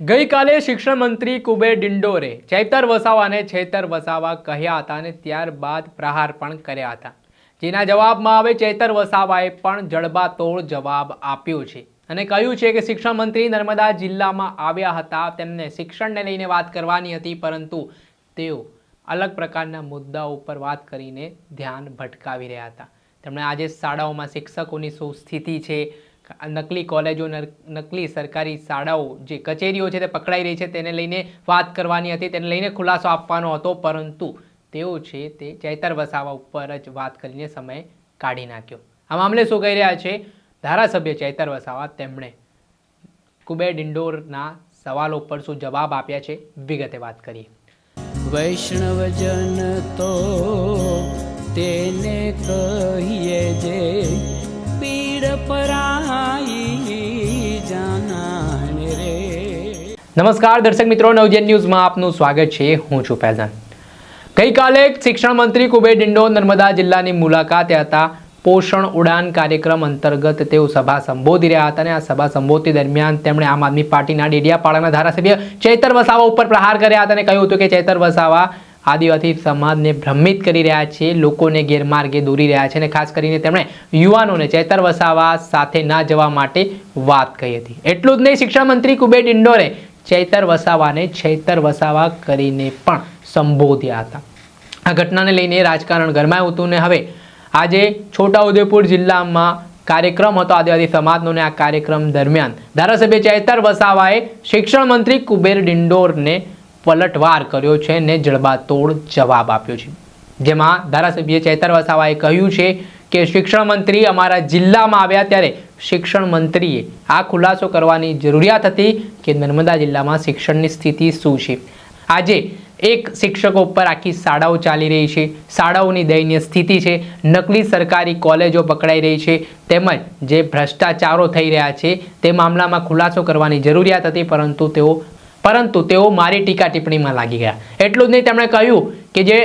ગઈકાલે શિક્ષણ મંત્રી કુબેર ડિંડોરે ચૈતર વસાવાને છેતર વસાવા કહ્યા હતા અને ત્યારબાદ પ્રહાર પણ કર્યા હતા. જેના જવાબમાં હવે ચૈતર વસાવાએ પણ જડબાતોડ જવાબ આપ્યો છે અને કહ્યું છે કે શિક્ષણ મંત્રી નર્મદા જિલ્લામાં આવ્યા હતા, તેમને શિક્ષણને લઈને વાત કરવાની હતી, પરંતુ તેઓ અલગ પ્રકારના મુદ્દાઓ ઉપર વાત કરીને ધ્યાન ભટકાવી રહ્યા હતા. તેમણે આજે શાળાઓમાં શિક્ષકોની શું સ્થિતિ છે નકલી કોલેજો નકલી સરકારી શાળાઓ જે કચેરીઓ છે તે પકડાઈ રહી છે, તેને લઈને વાત કરવાની હતી, તેને લઈને ખુલાસો આપવાનો હતો, પરંતુ તેઓ છે તે ચૈતર વસાવા ઉપર જ વાત કરીને સમય કાઢી નાખ્યો. આ મામલે શું કહી રહ્યા છે? ધારાસભ્ય ચૈતર વસાવા તેમણે કુબેર ડિંડોરના સવાલો પર શું જવાબ આપ્યા છે? વિગતે વાત કરીએ. વૈષ્ણવજન તો તેને કહીએ જે પીડ નમસ્કાર, દર્શક મિત્રો, નવજન ન્યૂઝમાં આપનું સ્વાગત છે. હું છું ફૈઝાન. ગઈકાલે શિક્ષણ મંત્રી કુબેર ડિંડો નર્મદા જિલ્લાની મુલાકાતે હતા. પોષણ ઉડાન કાર્યક્રમ અંતર્ગત તેઓ સભા સંબોધી રહ્યા હતા અને આ સભા સંબોધી દરમિયાન તેમણે આમ આદમી પાર્ટીના ડેડિયાપાડાના ધારાસભ્ય ચૈતર વસાવા ઉપર પ્રહાર કર્યા હતા અને કહ્યું હતું કે ચૈતર વસાવા આદિવાસી સમાજને ભ્રમિત કરી રહ્યા છે, લોકોને ગેરમાર્ગે દોરી રહ્યા છે અને ખાસ કરીને તેમણે યુવાનોને ચેતર વસાવા સાથે ના જવા માટે વાત કહી હતી. એટલું જ નહીં શિક્ષણ મંત્રી કુબેર ડિંડોરે ચૈતર વસાવાને ચૈતર વસાવા કરીને પણ સંબોધ્યા હતા. આ ઘટનાને લઈને રાજકારણ ગરમાયું હતું ને હવે આજે છોટાઉદેપુર જિલ્લામાં કાર્યક્રમ હતો આદિવાસી સમાજનો આ કાર્યક્રમ દરમિયાન ધારાસભ્ય ચૈતર વસાવાએ શિક્ષણ મંત્રી કુબેર ડિંડોરને પલટવાર કર્યો છે ને જડબાતોડ જવાબ આપ્યો છે. જેમાં ધારાસભ્ય ચેતર વસાવાએ કહ્યું છે કે શિક્ષણ મંત્રી અમારા જિલ્લામાં આવ્યા ત્યારે શિક્ષણ મંત્રીએ આ ખુલાસો કરવાની જરૂરિયાત હતી કે નર્મદા જિલ્લામાં શિક્ષણની સ્થિતિ શું છે. આજે એક શિક્ષકો ઉપર આખી શાળાઓ ચાલી રહી છે. શાળાઓની દયનીય સ્થિતિ છે. નકલી સરકારી કોલેજો પકડાઈ રહી છે. તેમજ જે ભ્રષ્ટાચારો થઈ રહ્યા છે તે મામલામાં ખુલાસો કરવાની જરૂરિયાત હતી, પરંતુ તેઓ પરંતુ તેઓ મારી ટીકા ટિપ્પણીમાં લાગી ગયા. એટલું જ નહીં, તેમણે કહ્યું કે જે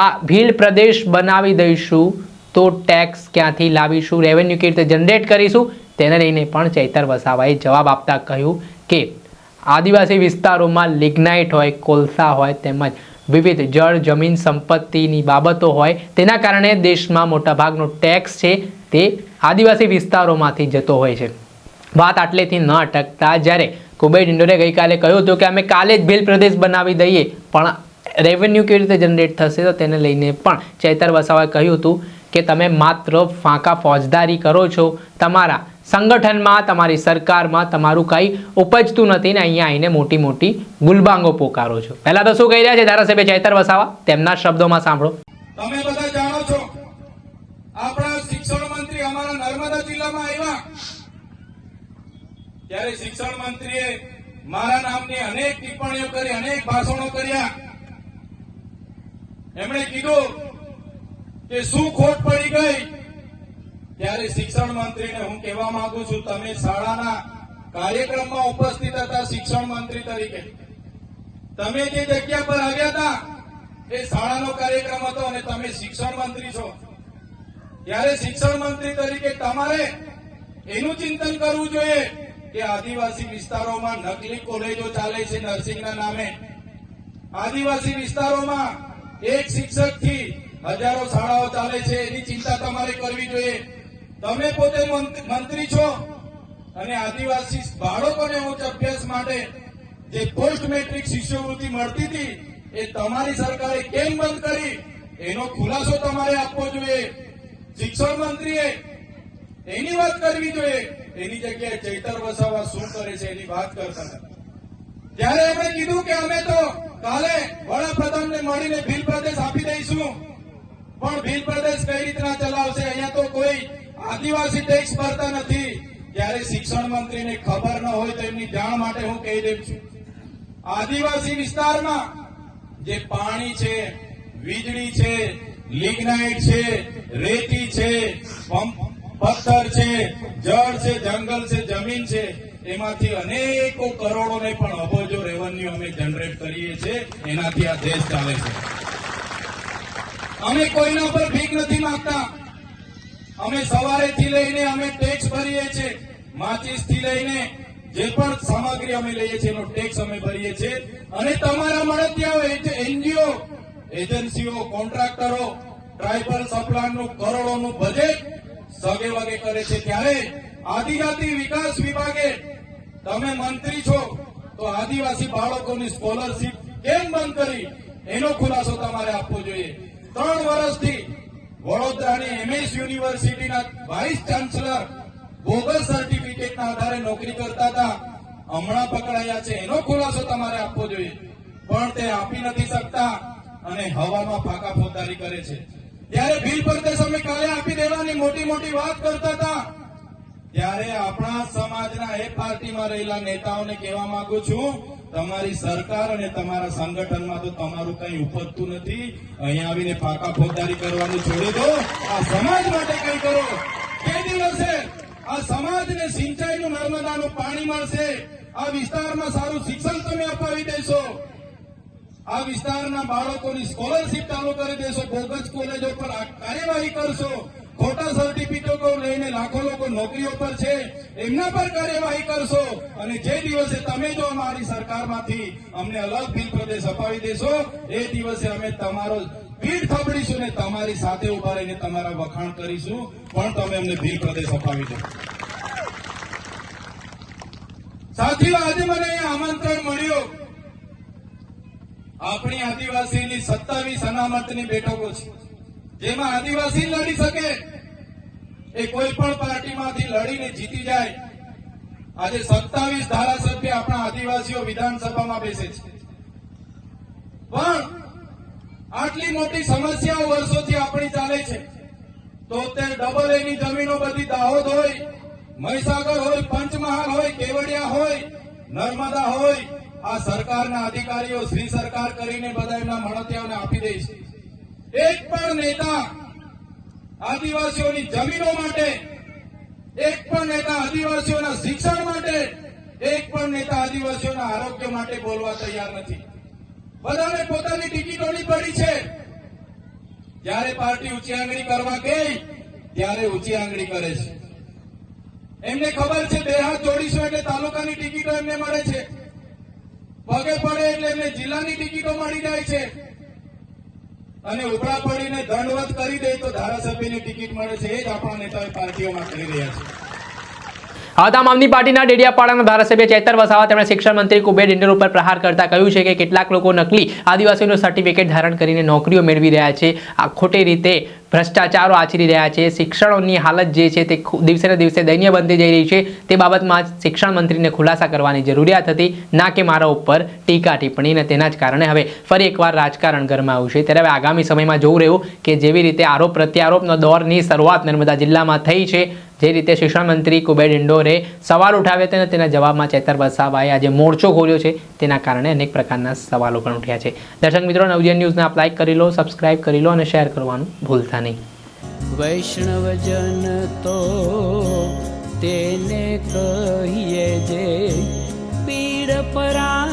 આ ભીલ પ્રદેશ બનાવી દઈશું, તો ટેક્સ ક્યાંથી લાવીશું રેવન્યુ કેવી રીતે જનરેટ કરીશું, તેને લઈને પણ ચૈતર વસાવાએ જવાબ આપતા કહ્યું કે, આદિવાસી વિસ્તારોમાં લિગ્નાઇટ હોય, કોલસા હોય, તેમજ વિવિધ જળ, જમીન સંપત્તિની બાબતો હોય, તેના કારણે દેશમાં મોટાભાગનો ટેક્સ છે, તે આદિવાસી વિસ્તારોમાંથી જતો હોય છે. વાત આટલેથી ન અટકતા, જ્યારે કુબેર ઇન્ડોરે ગઈકાલે કહ્યું હતું કે અમે કાલે જ ભીલ પ્રદેશ બનાવી દઈએ, પણ રેવન્યુ કેવી રીતે જનરેટ થશે તો તેને લઈને પણ ચૈતર વસાવાએ કહ્યું હતું કે તમે માત્ર ફાંકા ફોજદારી કરો છો, તમારા સંગઠનમાં, તમારી સરકારમાં તમારું કંઈ ઉપજતું નથી ને અહીંયા આવીને મોટી મોટી ગુલબાંગો પોકારો છો. પહેલાં તો શું કહી રહ્યા છે ધારાસભ્ય ચૈતર વસાવા? તેમના શબ્દોમાં સાંભળો. તમે બધા જાણો છો, આપણા શિક્ષણ મંત્રી અમારા નર્મદા જિલ્લામાં આવ્યા. ત્યારે શિક્ષણ મંત્રીએ મારા નામની અનેક ટિપ્પણીઓ કરી, અનેક ભાષણો કર્યા. એમણે કીધું કે શું ખોટ પડી ગઈ? ત્યારે શિક્ષણ મંત્રીને હું કહેવા માંગુ છું, તમે શાળાના કાર્યક્રમમાં ઉપસ્થિત હતા શિક્ષણ મંત્રી તરીકે. તમે જે જગ્યા પર આવ્યા હતા, એ શાળાનો કાર્યક્રમ હતો અને તમે શિક્ષણ મંત્રી છો. ત્યારે શિક્ષણ મંત્રી તરીકે તમારે એનું ચિંતન કરવું જોઈએ. કે આદિવાસી વિસ્તારોમાં નકલી કોલેજો ચાલે છે નર્સિંગના નામે. આદિવાસી વિસ્તારોમાં એક શિક્ષકથી હજારો શાળાઓ ચાલે છે, એની ચિંતા તમારે કરવી જોઈએ. તમે પોતે મંત્રી છો અને આદિવાસી બાળકોને ઉચ્ચ અભ્યાસ માટે જે પોસ્ટ મેટ્રિક શિષ્યવૃત્તિ મળતી હતી, એ તમારી સરકારે કેમ બંધ કરી? એનો ખુલાસો તમારે આપવો જોઈએ. શિક્ષણ મંત્રીએ એની વાત કરવી જોઈએ. એની જગ્યાએ ચૈતર વસાવા શું કરે છે એની વાત કરતા હતા. ત્યારે એમણે કીધું કે અમે તો કાલે વડાપ્રધાનને મળીને ભીલ પ્રદેશ આપી દઈશું. પણ ભીલ પ્રદેશ કઈ રીતના ચલાવશે અહીંયા તો કોઈ આદિવાસી ટેક્સ ભરતા નથી. ત્યારે શિક્ષણ મંત્રીને ખબર ન હોય તો એમની જાણ માટે હું કહી દઉં છું. આદિવાસી વિસ્તારમાં જે પાણી છે, વીજળી છે, લિગ્નાઇટ છે, રેતી છે, પંપ- પથ્થર છે, જળ છે, જંગલ છે, જમીન છે, એમાંથી અનેકો કરોડો ને પણ અબજો રેવન્યુ અમે જનરેટ કરીએ છીએ. એનાથી આ દેશ ચાલે છે. અમે કોઈના પર ભીખ નથી માંગતા. અમે સવારેથી લઈને અમે ટેક્સ ભરીએ છીએ. માચીસથી લઈને જે પણ સામગ્રી અમે લઈએ છીએ, એનો ટેક્સ અમે ભરીએ છીએ. અને તમારા મળતિયાઓ એનજીઓ એજન્સીઓ કોન્ટ્રાક્ટરો ટ્રાઇબલ સપ્લાયનું કરોડોનું બજેટ સગે વગે કરે છે ત્યારે આદિજાતિ વિકાસ વિભાગે તમે મંત્રી છો, તો આદિવાસી બાળકોની સ્કોલરશીપ કેમ બંધ કરી? એનો ખુલાસો તમારે આપવો જોઈએ. ત્રણ વર્ષથી વડોદરાની એમએસ યુનિવર્સિટીના વાઇસ ચાન્સલર બોગસ સર્ટિફિકેટના આધારે નોકરી કરતા હતા. હમણાં પકડાયા છે. એનો ખુલાસો તમારે આપવો જોઈએ. પણ તે આપી નથી શકતા અને હવામાં ફાકા ફોતારી કરે છે. ત્યારે બિલ પર તે દેવાની મોટી મોટી વાત કરતા હતા. ત્યારે આપણા સમાજના એ પાર્ટીમાં રહેલા નેતાઓને કહેવા માંગુ છું, તમારી સરકાર અને તમારા સંગઠનમાં તો તમારું કઈ ઉપજતું નથી. અહીંયા આવીને પાકા ફોજદારી કરવાનું છોડી દો. આ સમાજ માટે કઈ કરો. કે દિવસે આ સમાજને સિંચાઈનું નર્મદાનું પાણી મળશે. આ વિસ્તારમાં સારું શિક્ષણ તમે અપાવી દેશો. આ વિસ્તારના બાળકોની સ્કોલરશીપ ચાલુ કરી દેશો. બોગસ કોલેજો પર કાર્યવાહી કરશો. ખોટા સર્ટિફિકેટો લઈને લાખો લોકો નોકરીઓ પર છે, એમના પર કાર્યવાહી કરશો અને જે દિવસે તમે જો અમારી સરકારમાંથી અમને અલગ ભીલ પ્રદેશ અપાવી દેશો, એ દિવસે અમે તમારો ભીડ થબડીશું ને તમારી સાથે ઊભા રહીને તમારા વખાણ કરીશું, પણ તમે અમને ભીલ પ્રદેશ અપાવી દો. સાથીઓ, આજે મને આમંત્રણ મળ્યું. આપણી આદિવાસીની સત્તાવીસ અનામતની બેઠકો છે. જેમાં આદિવાસી લડી શકે. એ કોઈ પણ પાર્ટીમાંથી લડીને જીતી જાય. આજે સત્તાવીસ ધારાસભ્ય આપણા આદિવાસીઓ વિધાનસભામાં બેસે છે. પણ આટલી મોટી સમસ્યાઓ વર્ષોથી આપણી ચાલે છે. તો તે ડબલ એની જમીનો બધી દાહોદ હોય, મહીસાગર હોય, પંચમહાલ હોય, કેવડિયા હોય, નર્મદા હોય, આ સરકારના અધિકારીઓ શ્રી સરકાર કરીને બધા એમના મળતિયાઓને આપી દે છે. એક પણ નેતા આદિવાસીઓની જમીનો માટે, એક પણ નેતા આદિવાસીઓના શિક્ષણ માટે, એક પણ નેતા આદિવાસીઓના આરોગ્ય માટે બોલવા તૈયાર નથી. બધાને પોતાની ટિકિટોની પડી છે. જ્યારે પાર્ટી ઊંચી આંગળી કરવા ગઈ, ત્યારે ઊંચી આંગળી કરે છે. એમને ખબર છે બે હાથ જોડીશું એટલે તાલુકાની ટિકિટો એમને મળે છે. પગે પડે એટલે એમને જિલ્લાની ટિકિટો મળી જાય છે. અને ઉપરા પડીને દંડવત કરી દે તો ધારાસભ્યની ટિકિટ મળે છે. એ જ આપણા નેતાઓ પાર્ટીઓમાં કરી રહ્યા છે. આમ આદમી પાર્ટીના ડેડિયાપાડાના ધારાસભ્ય ચેતર વસાવા તેમણે શિક્ષણ મંત્રી કુબેર ડિંડોર ઉપર પ્રહાર કરતા કહ્યું છે કે કેટલાક લોકો નકલી આદિવાસીઓનું સર્ટિફિકેટ ધારણ કરીને નોકરીઓ મેળવી રહ્યા છે. આ ખોટી રીતે ભ્રષ્ટાચારો આચરી રહ્યા છે, શિક્ષણોની હાલત જે છે તે દિવસેને દિવસે દયનીય બનતી જઈ રહી છે, તે બાબતમાં શિક્ષણ મંત્રીને ખુલાસા કરવાની જરૂરિયાત હતી. ના કે મારા ઉપર ટીકા ટિપ્પણી અને તેના જ કારણે. હવે ફરી એકવાર રાજકારણ ગરમાયું છે. ત્યારે હવે આગામી સમયમાં જોવું રહ્યું કે જેવી રીતે આરોપ પ્રત્યારોપનો દોરની શરૂઆત નર્મદા જિલ્લામાં થઈ છે જે રીતે શિક્ષણ મંત્રી કુબેર ઇન્ડોરે સવાલ ઉઠાવ્યા હતા તેના જવાબમાં ચેતર વસાવાએ આજે મોરચો ખોલ્યો છે. તેના કારણે અનેક પ્રકારના સવાલો પણ ઉઠ્યા છે. દર્શક મિત્રો, નવજીવન ન્યૂઝને આપ લાઇક કરી લો સબસ્ક્રાઇબ કરી લો અને શેર કરવાનું ભૂલતા નહીં. વૈષ્ણવજન તો તેને કહીએ જે પીડ પરા